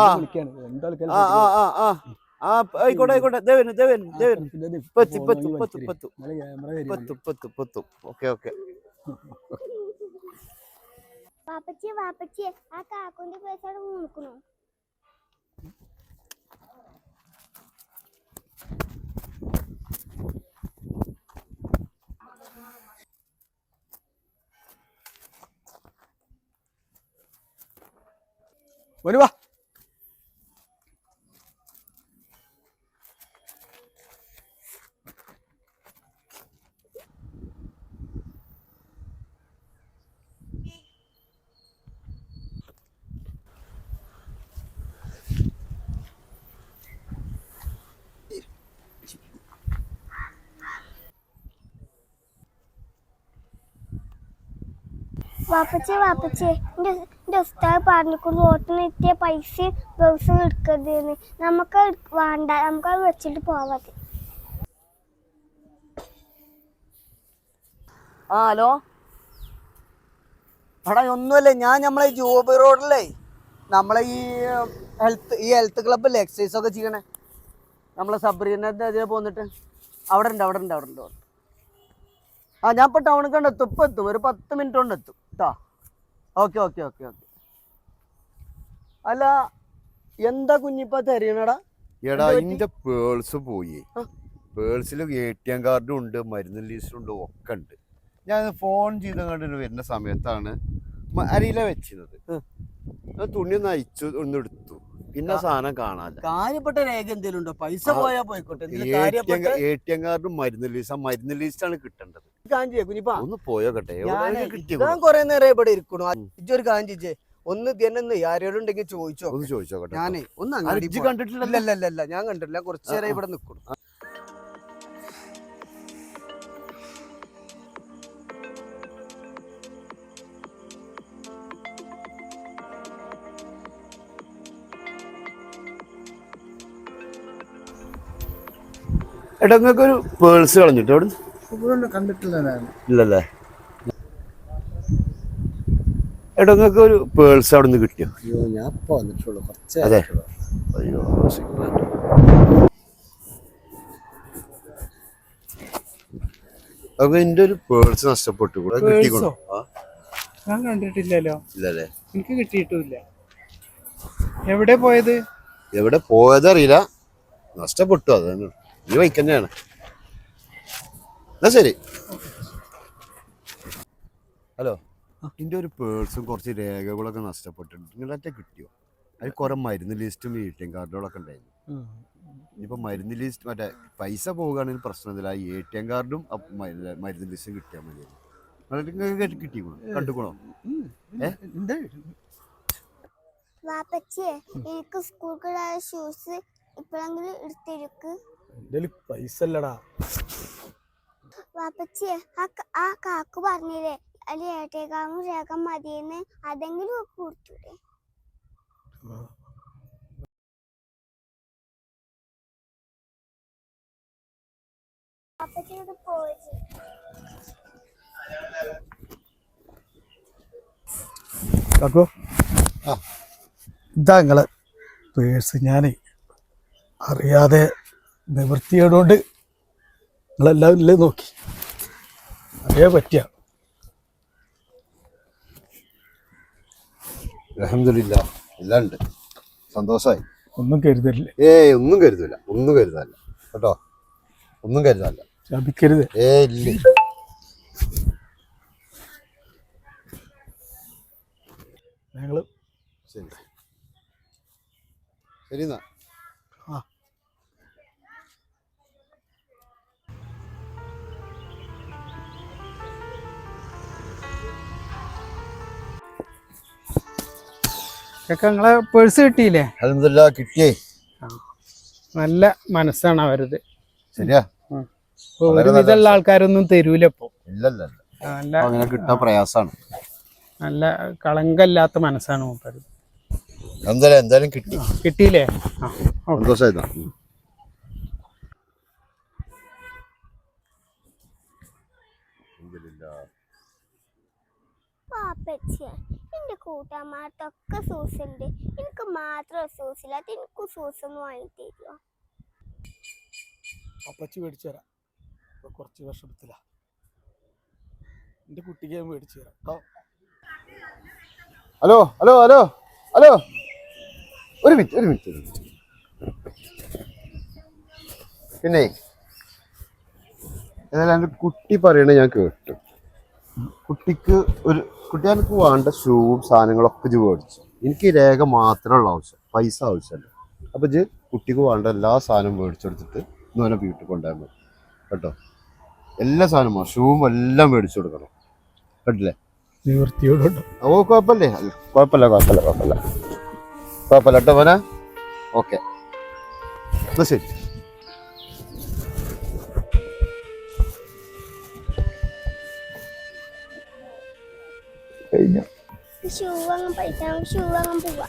ആ. വിളിക്കാണ്. എന്താ ആ ആ ആ ആ. ആ ആയിക്കോട്ടെ ആയിക്കോട്ടെ. ദേവന് ദേവൻ ദേവൻ പത്ത് പത്ത് പത്ത് പത്ത്. പത്ത് പത്ത് പത്ത്. Okay okay. വാപ്പച്ചി വാപ്പച്ചി ആ കാക്കുന്റെ പൈസ അവിടെ മുണുക്കണു വാപ്പച്ചി വാപ്പച്ചേ എന്റെ എന്റെ ഉസ്താവ് പറഞ്ഞിക്കൊണ്ട് ഓട്ടിന് എത്തിയ പൈസ ദിവസം എടുക്കരുതെന്ന്. നമുക്ക് വേണ്ട. നമുക്ക് അത് വെച്ചിട്ട് പോവാതെ ആ ഹലോ? എടാ ഒന്നുമല്ലേ ഞാൻ നമ്മളെ ജോബി റോഡിലേ നമ്മളെ ഈ ഹെൽത്ത് ഈ ഹെൽത്ത് ക്ലബ്ബല്ലേ എക്സസൈസ് ഒക്കെ ചെയ്യണേ. നമ്മളെ സബ്രീനത്തെ അതിലെ പോന്നിട്ട്. അവിടെ അവിടെ ഉണ്ട് അവിടെ ഉണ്ട് അവിടെ ഉണ്ട്. ആ ഞാൻ ഇപ്പൊ ടൗണിൽ കണ്ട് എത്തും ഇപ്പം എത്തും. ഒരു പത്ത് മിനിറ്റ് കൊണ്ട് എത്തും. കേട്ടോ ഓക്കെ ഓക്കെ ഓക്കെ ഓക്കെ. അല്ല എന്താ കുഞ്ഞിപ്പ തരണടാ എടാ ഇന്റെ പേഴ്സ് പോയി. പേഴ്സിൽ പേഴ്സിൽ എ ടി എം കാർഡും ഉണ്ട് മരുന്ന് ലിസ്റ്റും ഉണ്ട് ഒക്കെ ഉണ്ട്. ഞാൻ ഫോൺ ചെയ്ത കണ്ടിട്ട് വരുന്ന സമയത്താണ് അരിയില വെച്ചിരുന്നത്. തുണി ഒന്ന് അയച്ചു ഒന്ന് എടുത്തു. പിന്നെ സാധനം കാണാല്ല. കാര്യപ്പെട്ട രേഖ എന്തെങ്കിലും ഉണ്ടോ? പൈസ. പോയാ പോയിക്കോട്ടെ. എ ടി എം കാർഡും മരുന്ന് ലിസ്റ്റ് ആ മരുന്ന് ലിസ്റ്റാണ് കിട്ടേണ്ടത്. കാര്യം ചെയ്യാ കുഞ്ഞിപ്പാ. ഒന്ന് പോയോക്കട്ടെ ഞാൻ കൊറേ നേരം ഇവിടെ ഇരിക്കണു. ഇജ്ജൊരു ചെയ്യേ ഒന്ന് തന്നെ ആരോടുണ്ടെങ്കിൽ ചോദിച്ചോ ഒന്ന് ചോദിച്ചോക്കട്ടെ ഞാനേ ഒന്ന് ഇല്ല ഇല്ല ഞാൻ കണ്ടിട്ടില്ല. കുറച്ചു നേരം. ഇവിടെ നിൽക്കണം എടാ നിങ്ങൾക്ക് ഒരു പേഴ്സ് കളഞ്ഞിട്ട് അവിടെ ഇവിടെ കണ്ടിട്ടില്ല ഞാൻ ഇല്ലല്ലേ? എടാ നിങ്ങൾക്ക് ഒരു പേഴ്സ് അവിടെ നിന്ന് കിട്ടിയോ? അയ്യോ ഞാൻ ഇപ്പൊ വന്നിട്ടുള്ളൂ. കുറച്ച് അതെ. അയ്യോ സിഗ്നൽ. അപ്പൊ എന്റെ ഒരു പേഴ്സ് നഷ്ടപ്പെട്ടു. ആ, ഞാൻ കണ്ടിട്ടില്ലല്ലോ. ഇല്ലല്ലേ? എനിക്ക് കിട്ടിയിട്ടില്ല. എവിടെ പോയത്? എവിടെ പോയതറിയില്ല. നഷ്ടപ്പെട്ടു അത് തന്നെ. ഈ വൈക്ക് തന്നെയാണ് എന്നാ ശരി. ഹലോ. എന്റെ ഒരു പേഴ്സും കുറച്ച് രേഖകളൊക്കെ നഷ്ടപ്പെട്ടിട്ടുണ്ട്. നിങ്ങളൊക്കെ കിട്ടിയോ? അതിൽ കുറെ മരുന്ന് ലിസ്റ്റും എ ടി എം കാർഡുകളൊക്കെ ഉണ്ടായിരുന്നു. ഇനിയിപ്പോൾ മരുന്ന് ലിസ്റ്റ് മറ്റേ പൈസ പോകുകയാണെങ്കിൽ പ്രശ്നമില്ല ആ എ ടി എം കാർഡും മരുന്ന് ലിസ്റ്റും കിട്ടിയാൽ മതി നിങ്ങൾക്ക് കിട്ടിക്കണോ കണ്ടുക്കണോ വാപ്പച്ചിയെ എനിക്ക് സ്കൂൾക്കുള്ള ഷൂസ് ഇപ്പോഴെങ്കിലും എടുത്തിരിക്കും. പൈസ അല്ലടാ. വാപ്പച്ചിയെ ആ കാക്കു പറഞ്ഞില്ലേ അതിൽ ഏട്ടേക്കാളും രേഖ മതിയെന്ന്? അതെങ്കിലും ഒക്കെ കൊടുത്തൂടെ. വാപ്പച്ചിയോട് പോയി കാക്കോ ഇതാ നിങ്ങളെ പേഴ്സ് ഞാൻ അറിയാതെ നിവൃത്തിയോടുകൊണ്ട് നിങ്ങളെല്ലാവരും ഇല്ലേ നോക്കി. അതേ പറ്റിയ. അലഹമില്ല എല്ലാം ഉണ്ട്. സന്തോഷമായി ഒന്നും കരുതല്ല ഏയ് ഒന്നും കരുതില്ല ഒന്നും കരുതാല്ല കേട്ടോ? ഒന്നും കരുതാല്ല ശപിക്കരുത്. ഏ ഇല്ല. ഞങ്ങൾ ശരി. ശരി എന്നാ. നിങ്ങളെ പേഴ്സ് കിട്ടിയില്ലേ? കിട്ടിയേ. നല്ല മനസ്സാണ് അവരത്. ശരിയാ. ആൾക്കാരൊന്നും തരൂല ഇപ്പൊ. ഇല്ലല്ല നല്ല കിട്ടാൻ പ്രയാസാണ്. നല്ല കളങ്കല്ലാത്ത മനസ്സാണ് മൂപ്പര്. എന്തായാലും എന്തായാലും കിട്ടി. കിട്ടിയില്ലേ? സന്തോഷമായിരുന്നാ പാപ്പച്ചിയെ എന്റെ കൂട്ടുകാർമാർക്കൊക്കെ സൂസ് ഉണ്ട്. എനിക്ക് മാത്രം സൂസ് ഇല്ലാത്ത എനിക്ക് സൂസ് ഒന്ന് വാങ്ങി തരുമോ അപ്പച്ചി മേടിച്ചു കുറച്ച് വിഷമത്തില. എന്റെ കുട്ടിക്ക് ഞാൻ മേടിച്ചു തരാം. Hello hello hello hello. ഒരു മിനിറ്റ് ഒരു മിനിറ്റ് ഒരു മിനിറ്റ്. പിന്നെ ഏതായാലും എന്റെ കുട്ടി പറയണ ഞാൻ കേട്ടു. കുട്ടിക്ക് ഒരു കുട്ടികൾക്ക് വേണ്ട ഷൂവും സാധനങ്ങളൊക്കെ ഇത് മേടിച്ചു. എനിക്ക് രേഖ മാത്രമേ മാത്രമുള്ള ആവശ്യം പൈസ ആവശ്യമല്ല. അപ്പൊ ഇത് കുട്ടിക്ക് വേണ്ട എല്ലാ സാധനവും മേടിച്ചെടുത്തിട്ട് ഇന്ന് വീട്ടിൽ കൊണ്ടുപോയാൽ മതി. കേട്ടോ? എല്ലാ സാധനവും ഷൂവും എല്ലാം മേടിച്ചു കൊടുക്കണം. കേട്ടില്ലേ? നിവൃത്തിയോടുണ്ട്. ഓ കുഴപ്പമില്ലേ? കുഴപ്പമില്ല കുഴപ്പമില്ല കുഴപ്പമില്ല. കുഴപ്പമില്ല കേട്ടോ മോനെ. ഓക്കെ. എന്നാൽ ശരി. കഴിഞ്ഞ. ഷൂ വാങ്ങാൻ പൈസ ഷൂ വാങ്ങാൻ പോവാ